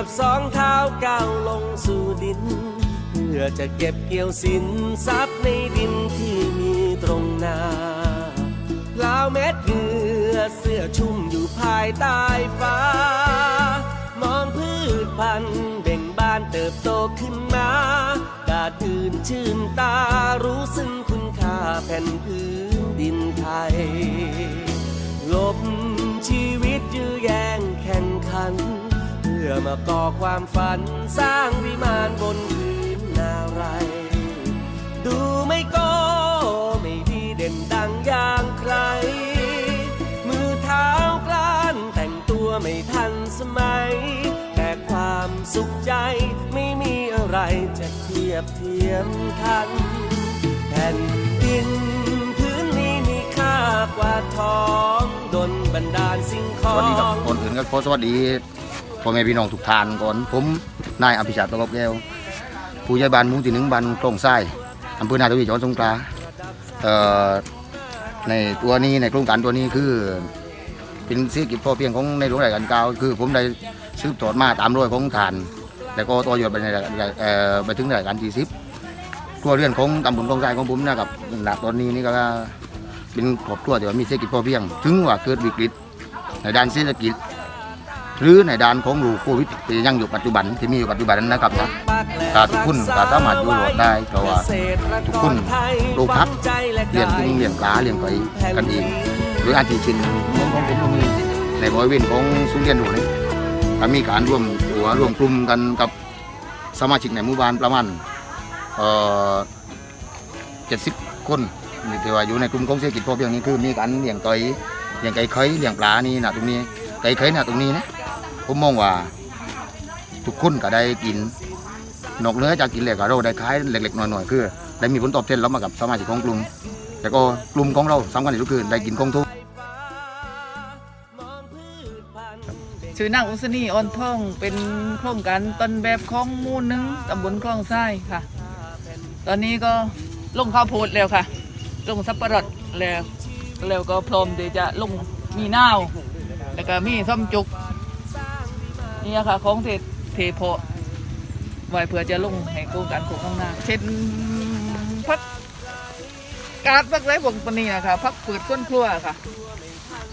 อบสองเท้าก้าวลงสู่ดิน เพื่อจะเก็บเกี่ยวสินทรัพย์ในดินที่มีตรงหน้าลาวเม็ดเหงื่อเสื้อชุ่มอยู่ภายใต้ฟ้า มองพืชพันธุ์เบ่งบานเติบโตขึ้นมากาดอื่นชื่นตารู้ซึ่งคุณค่าแผ่นพื้นดินไทยลบชีวิตยื้อแย่งแข่งขัน พื่อมาก่อความฝันสร้างวิมานบนพื้นนาไร ดูไม่โก้ไม่ดีเด่นดังอย่างใคร มือเท้ากล้านแต่งตัวไม่ทันสมัย แต่ความสุขใจไม่มีอะไรจะเทียบเทียมทัน แผ่นดินพื้นนี้มีค่ากว่าทองดนบันดาลสิ่งของ สวัสดีครับงก่อนอื่นก็ขอสวัสดี พ่อแม่พี่น้องทุกทานก่อน ผมนายอภิชาติปรอบแก้วผู้ใหญ่บ้านหมู่ที่หนึ่งบ้านโคลงไส้อำเภอนาทวีจังหวัดสงขลาในตัวนี้ในโครงการตัวนี้คือ เป็นเศรษฐกิจพอเพียงของในหลวงรัชกาลเก้าคือผมได้สืบทอดมาตามรอยของฐานแล้วก็ต่อยอดไปในไปถึงรัชกาลที่สิบครัวเรือนของตำบลคลองทรายของผมนะครับณตอนนี้นี่ก็เป็นครอบครัวที่ว่ามีเศรษฐกิจพอเพียง ถึงว่าเกิดวิกฤตในด้านเศรษฐกิจ หรือในด้านของรคโควิดที่ยังอยู่ปัจจุบันที่มีอยู่ปัจจุบันนั้นนะครับนะถ้าทุกคนก็สามารถอยู่รอดได้เพราะว่าทุกคนปลูกผักเลี้ยงกุ้งเลี้ยงปลาเลี้ยงไก่กันเองหรืออาทิเช่นมองของผมก็มีในบริเวณของศูนย์เรียนรู้นี่ก็มีการร่วมตัวร่วมกลุ่มกันกับสมาชิกในหมู่บ้านประมาณเอ่อเจ็ดสิบคนนี่ที่ว่าอยู่ในกลุ่มของเศรษฐกิจพอเพียงนี้คือมีการเลี้ยงไก่เลี้ยงไก่ไข่เลี้ยงปลานี่นะตรงนี้ไก่ไข่นะตรงนี้นะ ผมมองว่า ทุกคนก็ได้กิน นอกเหนื้อจากกินเหล็กเราได้ขายเล็กๆหน่อยๆคือได้มีผลตอบแทนเรามากับสมาชิกของกลุ่มแต่ก็กลุ่มของเราสำคัญที่สุดคือได้กินของทุกชื่อนางอุศนีอ่อนท่องเป็นโครงการต้นแบบของหมู่หนึ่งตำบลคลองทรายค่ะ ตอนนี้ก็ลงข้าวโพดแล้วค่ะ ลงสับปะรดแล้วแล้วก็พร้อมที่จะลงมีนาว แล้วก็มีส้มจุก นี่ค่ะของเทเทโพะไว้เพื่อจะลงให้โครงการปลูข้างหน้า เช่นพักกาดพักไรพวกตัวนี้นะคะพักเปิดก้นครัวค่ะ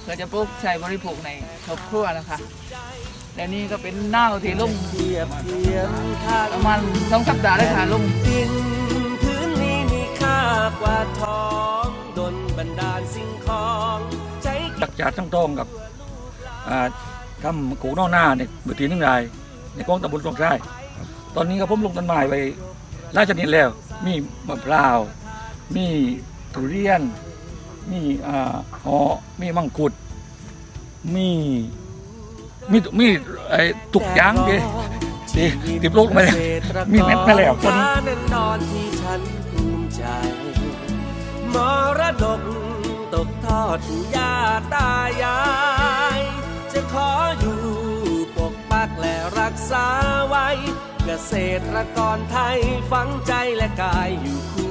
เพื่อจะปลูกใช้บริโภคในครอบครัวนะคะและนี่ก็เป็นหน้าที่ลุ่มเทียบเทียมทันประมาณสองสัปดาห์ได้ค่ะลุ่มดินพื้นนี้มีค่ากว่าทองดนบันดาลสิ่งของใจจักรจาทั้งทองกับอ่า ทำกูนอกหน้าในบือตีนึงรายในกองตำบลตรงใต้ตอนนี้ก็ผมลงต้นไม้ไปหลาชนิดแล้ว มีมะพร้าว มีทุเรียน มีอ่าหอมีมังคุด มีมีมีไอ้ตุกยางดิที่ที่ปลูกมาแล้วมีเม็ดมาแล้วตอนนี้นอนที่ฉันภูมิใจมรดกตกทอดย่าตายาย รักษาไว้ เกษตรกรไทยฝังใจและกายอยู่คู่